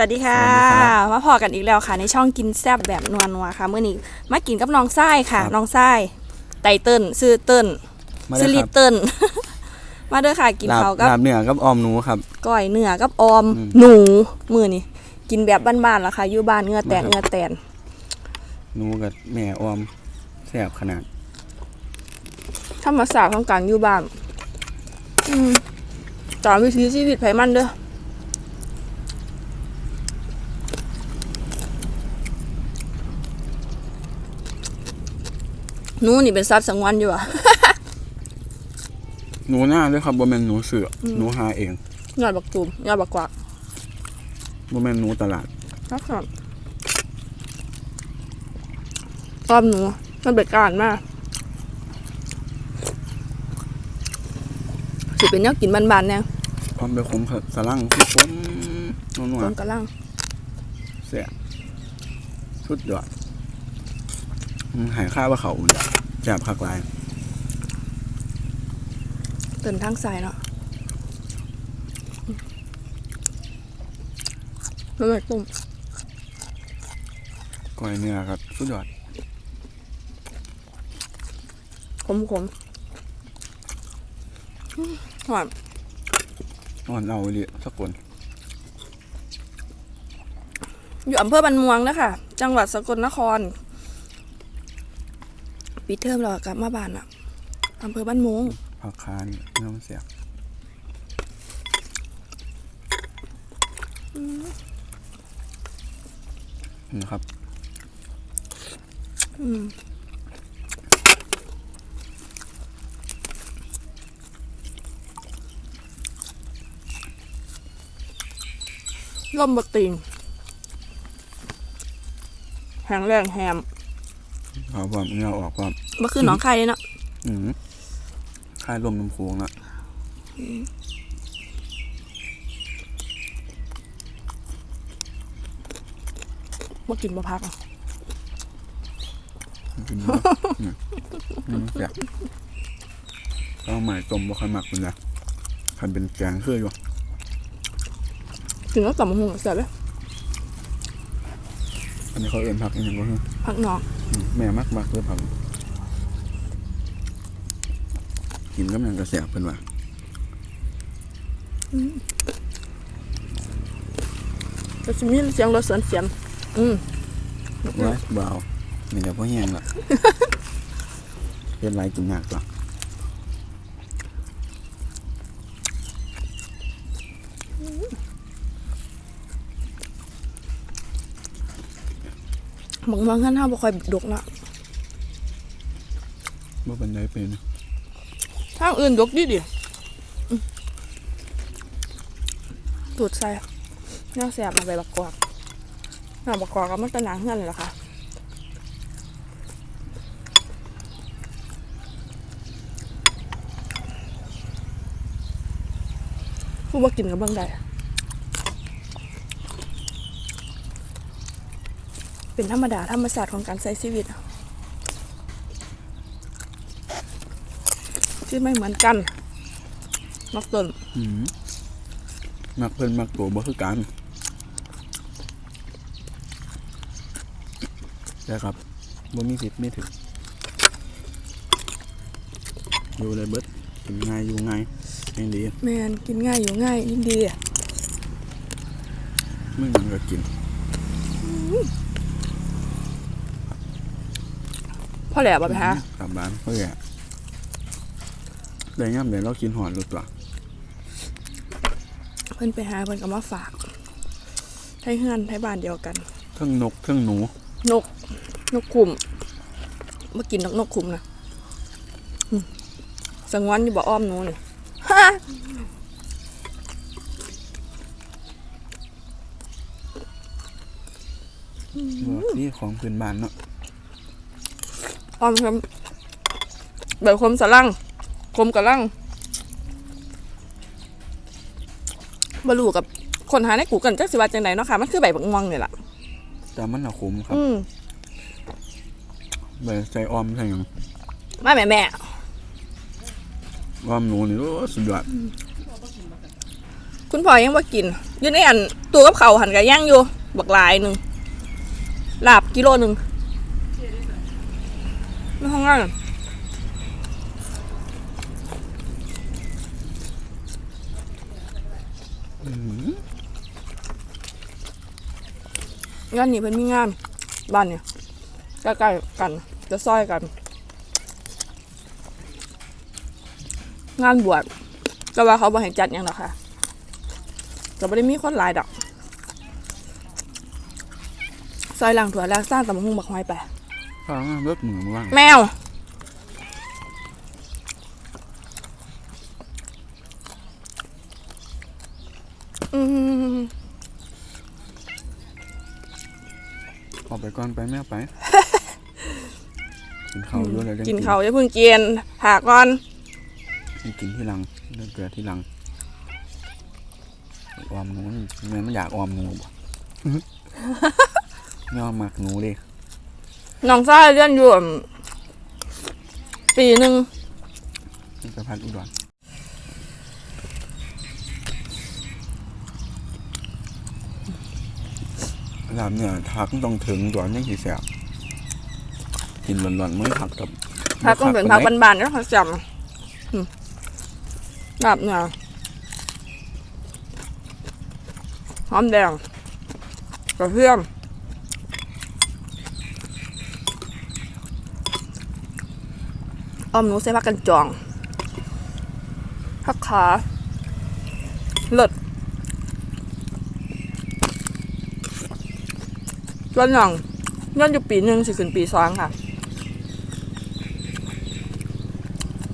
สวัสดีค่ะสวัสดีครับมาพอกันอีกแล้วค่ะ ในช่องกินแซบแบบนัวนัวๆค่ะเมื่อนี้มากินกับน้องไส้ค่ะครับน้องไส้ไตเติ้ลซื้อเติ้ลมาซื้อเลยลิครับเติ้ล มาเด้อค่ะกินลาบเขาวกับลาบเนื้อกับออมหนูครับ ก้อยเนื้อกับออมอืมหนูมือนี่กินแบบบ้านๆละค่ะอยู่บ้านเนื้อแตนมาครับเนื้อแตนหนูกับแม่ออมแซ่บขนาดธรรมศาสตร์ของการอยู่บ้านอืมตามวิถีชีวิตไผมันเด้อ หนูนี่เป็นสัตว์สังวนอยู่อะ หนูหน้าด้วยครับบ่แม่นหนูเสืออม หนูหาเองยอดบักตูมยอดบักกวาดบ่แม่นหนูตลาด นะครับชอบหนูมันเป็นการมากสิเป็นแนวกินบานๆเนี่ยออมไปคมสลังคือผมนัวต้มกระลังๆแซ่บสุดยอดอืม หายค่าว่าเขาเลยแซ่บคักหลายเตินทางสายเนาะไม่ไหวต้มก้อยเนื้อครับสุดยอดขมขมอืมหวานอ่อนเอาเลยสักคนอยู่อำเภอบันม่วงนะคะจังหวัดสกลนคร ปีเทอมเรากลับมาบ้านอะอำเภอบ้านมงผักคานี่เนื้อมันแซ่บนี่ครับ อืมล่มบติงแหงแรงแฮม เอาความเนื้อออกความเมื่อคืนหนองไข่เนาะอืมคลายลมน้ำโค้งละมากินมาพักอะกินเนาะอืมอืมแซ่บข้าวใหม่ต้มบ่ค่อยมักคุณนะคันเป็นแกงคืออยู่กินแล้วต่ำหงเสร็จเลยอันนี้เขาเอื่นผักอีกอย่างก็คือพักนอกอืม แม่มักมักเลยผักกินก็มันกระแสบเป็นว่าก็จะมีเสียงรถสวนเสียมอืมไว้เบานี่จะพ่อแห้งละเป็นไรกินยากละ บางบางท่านห้าบ่ค่อยดกเนาะบ่เป็นไรเป็นทางอื่นดกดีดิอืมตูดใส่น่าแสบมาใบบักกอกหน้าบักกอกก็มันตะหนาเงื่อนเลยล่ะค่ะผู้ว่ากินกับเบื้องใด เป็นธรรมดาธรรมศาสตร์ของการใช้ชีวิตอะที่ไม่เหมือนกันนักต้นอืมมักเพิ่นมักตัวบ่คือกันใช่ครับบ่มีสิทธิ์ไม่ถึงอยู่เลยเบิดกินง่ายอยู่ง่ายยังดีแมนกินง่ายอยู่ง่ายยิ่งดีอะไม่เหมือนกับกิน พ่อแหล่บ่ไปหากลับบ้านเพื่อได้ย่ำเดี๋ยวเรากินหอดหรือเปล่าเพิ่นไปหาเพิ่นก็มาฝากไทยเฮือนไทยบ้านเดียวกันเครื่องนกเครื่องหนู นก นกขุมมากินนกนกขุมนะอืมสังวันอยู่บ่อ้อมหนูนี่ฮะบอกนี่ของพื้นบ้านเนาะ อ้อมครับแบบคมสะลังคมกะลังบรูกับคนหาในกูกันจักสิว่าจังไดเนาะค่ะ มันคือใบบักม่วงนี่แหละแต่มันอะขมครับอืมใบใส่ออมใส่หยังมาแม่แม่ออมหนูนี่โอ้สุดยอดคุณพ่อยังบ่กินอยู่ในอันตัวกับเขาวหันกับย่างอยู่บักหลายหนึ่งลาบกิโลหนึ่ง ไม่ห้องงานอะงานนี้เพิ่นมีงานบ้านเนี่ยใกล้ๆกันจะซอยกัน งานบวชแต่ว่าเขาบ่ให้จัดหยังหรอกค่ะก็ไม่ได้มีคนหลายดอกซอยหลังถั่วแล้วสร้างตำบักหุ่งบักหอยไป ข้าวรถหมูมาว่างแมว อืมออกไปก่อนไปแม่ไป กินข้าวเยอะเลยกินเขาอย่าเพิ่งเกินหาก่อน กินที่หลังเลือกเกลือที่หลังออมหนูนี่แม่ไม่อยากออมหนูบ่ ไม่เอาหมักหนูดิ น้องชายเรียนอยู่อั่นปีหนึ่งนี่ไปพัดอุดรลาบเนี่ยทักต้องถึงตัวยังสีแสบกินหล่อนๆไม่ผักกับพักต้องเป็นพักบานๆแล้วเขาจำอืมแบบเนี่ยหอมแดงกระเทียม อ้อมหนูใส่ผักกันจองผักขาเลิศส่วนหนังย้อนอยู่ปีหนึ่งสิขึ้นปีสองค่ะ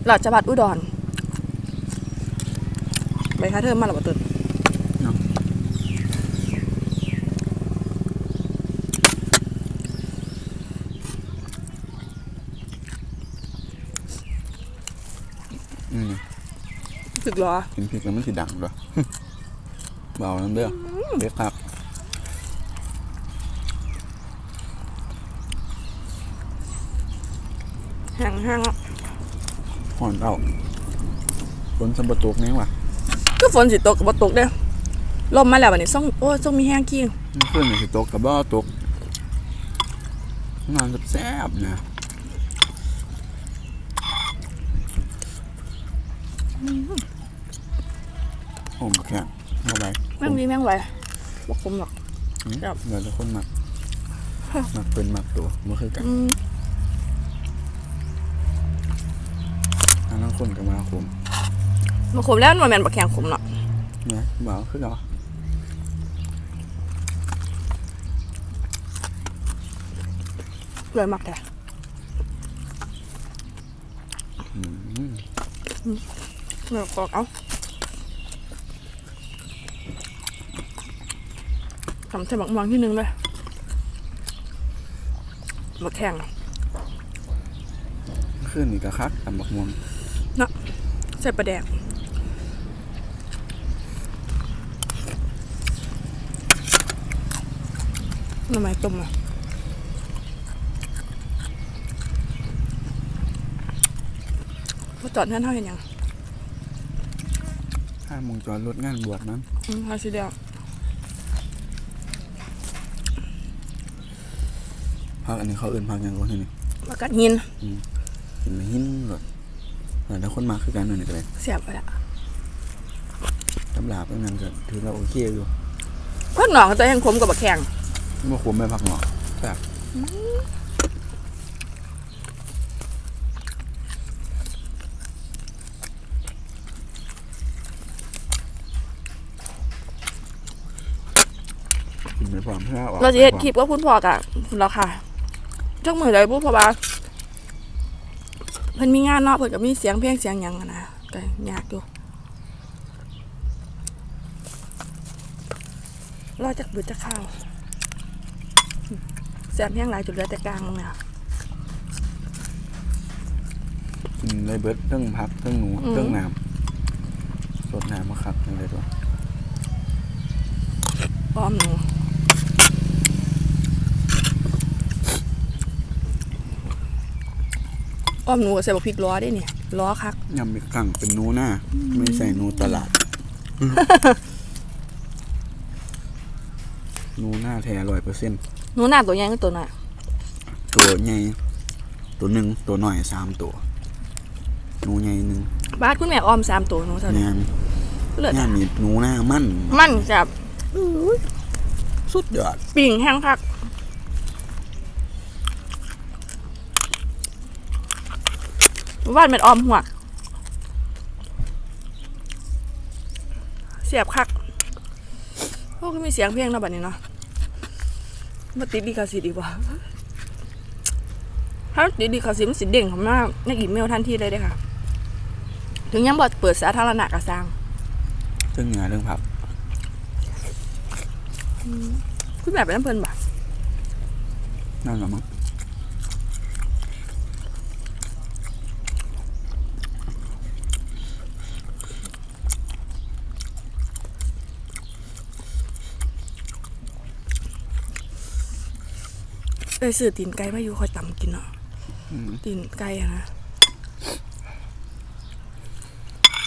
ราชบัตรอุดร ไปค่าเทอมมาหรือเปล่าตื่น อืม สึ กเหรอกินพริกแล้วมันสิดังด้วยเบาน้ำเด้อเด็กครับแห้งแห้งๆอะห่อนเอาฝนสมบตุกนี่ว่ะก็ฝนสิตกกับบ่ตกเด้อลมมาแล้ววันนี้ส่งโอ้ส่งมีแห้งขี้มันขึ้นสิตกกับบ่ตกนอนแซ่บๆนะ ผมแค่เอาไปแม่งดีแม่งไหวบ่คมหรอกอืมครับเดี๋ยวจะคนหมักหมักเป็นหมักตัวเมื่อคือกันอืมอันนั้นคนกับมาคุมบ่คมแล้วมันแม่นบ่แข็งคมเนาะนะเบาคือเหรอเลยมักแท้อืมเลือกกอกเอา ทำใส่บักม่วงที่หนึงเลยบักแข็งขึ้นนี่ก็คักตำบักม่วงใส่ปลาแดกหน่อไม้ต้มอะมาจอดนั่นเท่าเห็นยังถ้ามงจรรถงานบวชนั้นอืมเอาสิเดียว พักอันนี้เขาเอื่นพักหยังก็ที่นี่มากัดหินกินแล้วหินหลดแต่คนมาคือกันนั่นนี่ก็เลยเสียบไปละตำลาบนั่นก็ถือว่าโอเคอยู่พักหนองจะยังคมกับบักแข็งเมื่อคุมไม่พักหนอกแต่บกินไปพร้อมเพื่อออกเราจะเฮ็ดคลิปก็พูดพอกะแล้วค่ะ จักมือเลยพูดพอบ่าเพิ่นมีงานเนาะเพิ่นก็มีเสียงเพลงเสียงหยังอะนะก็ยากอยู่รอจักบืดจักข้าวแสบแห้งหลายจุดเหลือแต่กลางมึงเนี่ยกินเลยเบิดเรื่องพักเรื่องหนูเรื่องน้ำสดน้ำมาครับนี่เลยตัวอ้อมหนู อ้อมหนูก็ใส่บักพริกล้อได้เนี่ยล้อคักยำอีกครั้งเป็นหนูหน้าไม่ใส่หนูตลาดหนูหน้าแท้ร้อยเปอร์เซ็นต์หนูหน้าตัวใหญ่ก็ตัวหน่อยตัวใหญ่ตัวหนึ่งตัวหน่อยสามตัวหนูใหญ่หนึ่งบ้านคุณแม่ออมสามตัวหนูเท่านั้นงานเลือดงานนี่หนูหน้ามั่น มันจับสุดยอดปิ่งแห้งคัก บ้านเป็นออมหัวก เสียบคักโอ้ก็มีเสียงเพลงเนาะบัดนี้เนาะมาติดดีคาสิดีกว่าถ้าติดดีคาสิมันสิเด้งเขามาในอีเมลทันทีเลยเด้อค่ะ ถึงยังบอดเปิดสาธารณะกระซังเรื่องงานเรื่องผับคุณแม่เป็นน้ำเพลินบ่ะนั่นแหละมั้ง เอ้ยซื้อตีนไก่มาอยู่คอยตำกินเนาะอืมตีนไก่อะนะ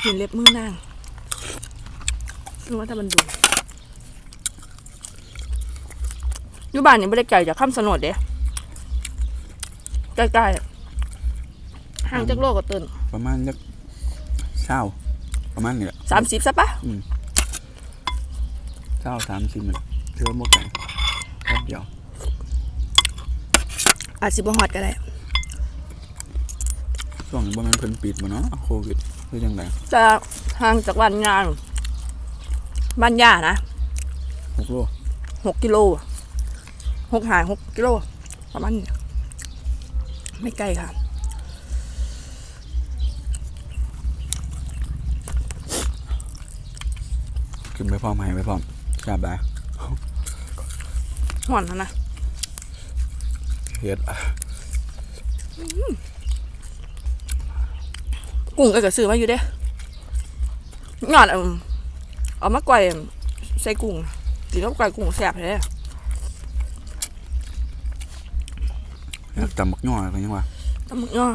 ตีนเล็บมือนางรู้ว่าถ้ามันดูอยู่บ้านนี่ไม่ได้ไก่จากข้ามสนดเด้ใกล้ๆห่างจากโลกก็เตินประมาณสักเช้าประมาณเนี่ยสามสิบซะปะเช้าสามสิบมันเชื่อมกไก่แป๊บเดียว อาจสิบหอดก็ได้ช่วงนี้บ่แมันเพิ่นปิดมาเนาะโควิดหรือยังไงจะห่างจากบ้านงานบ้านย่านะหกโลหกกิโลหกหายหกกิโลประมาณนี้ไม่ไกลค่ะขึ้นไปพร้อมให้ไปพร้อมจับได้ห่อนนะนะ เฮ็ดกุ้งก็กระซื้อมาอยู่เด้ยอดเอาเอามาก่อยใส่กุ้งกินกับก่อยกุ้งแซ่บเลยอยากตำบักย่อกันยังวะตำบักย่อ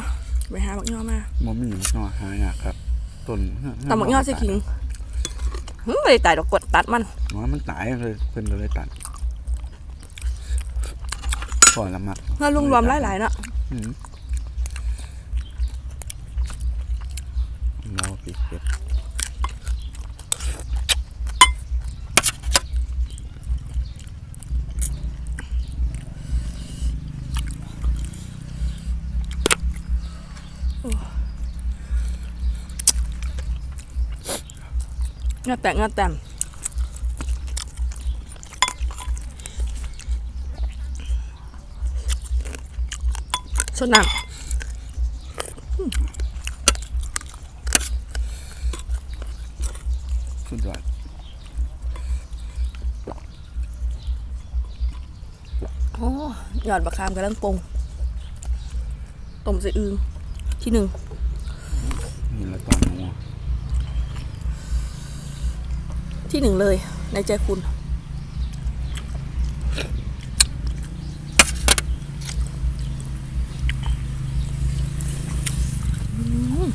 ไปหาบักย่อมาบ่มีบักย่อหายากครับต้นตำบักย่อใส่ขิงหึไม่ได้ตายดอกกดตัดมันอ๋อมันตายเลยเพิ่นก็เลยตัด พอนละมักเพื่อลุงรวมหลายๆเนาะอืมเราปีกเป็ดเงาแตกเงาแต้ม สดน้ำสุดยอดโอ้หยอดบะคามกำลังปรุงต้มใส่อึงที่หนึ่งนี่ละตอนหนูที่หนึ่งเลยในใจคุณ อืม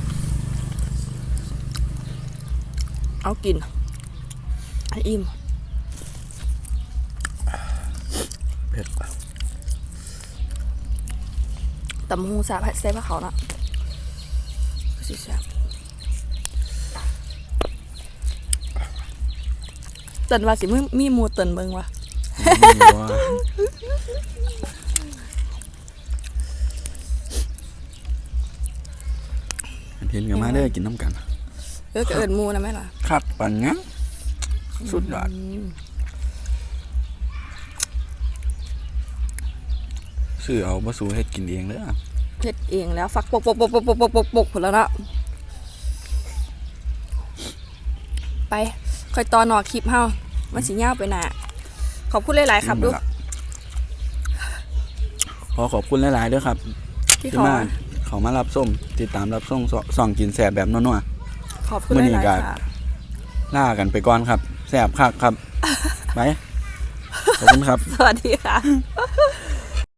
เอากินให้อิ่มเผ็ดตำหูสาบใส่ผ้าเขาวเนาะสิแซ่บเตินว่าสิมีมีหมูเตินเบิงวะนี่ว่าเห็นกันมาได้อกินน้ำกันเออก็เอินหมูนะแม่ล่ะคักปันงั้นสุดยอดอืมซื้อเอามาสู่เฮ็ดกินเองเด้อเฮ็ดเองแล้วฟักปกปกปกปกปกปกปกปกผลแล้วเนาะไปค่อยตอนหนอคลิปเฮามันสิยาวไปหน่ะขอบคุณหลายๆครับลูกขอขอบคุณหลายๆเด้อครับที่ที่ขอมาเขามารับส้มติดตามรับส้มสส่องกินแสบแบบนัว ขอบคุณมื้อหนี้ลายก็ๆค่ะๆล่ากันไปก่อนครับ แสบคักครับ ไป ขอบคุณครับ สวัสดีค่ะ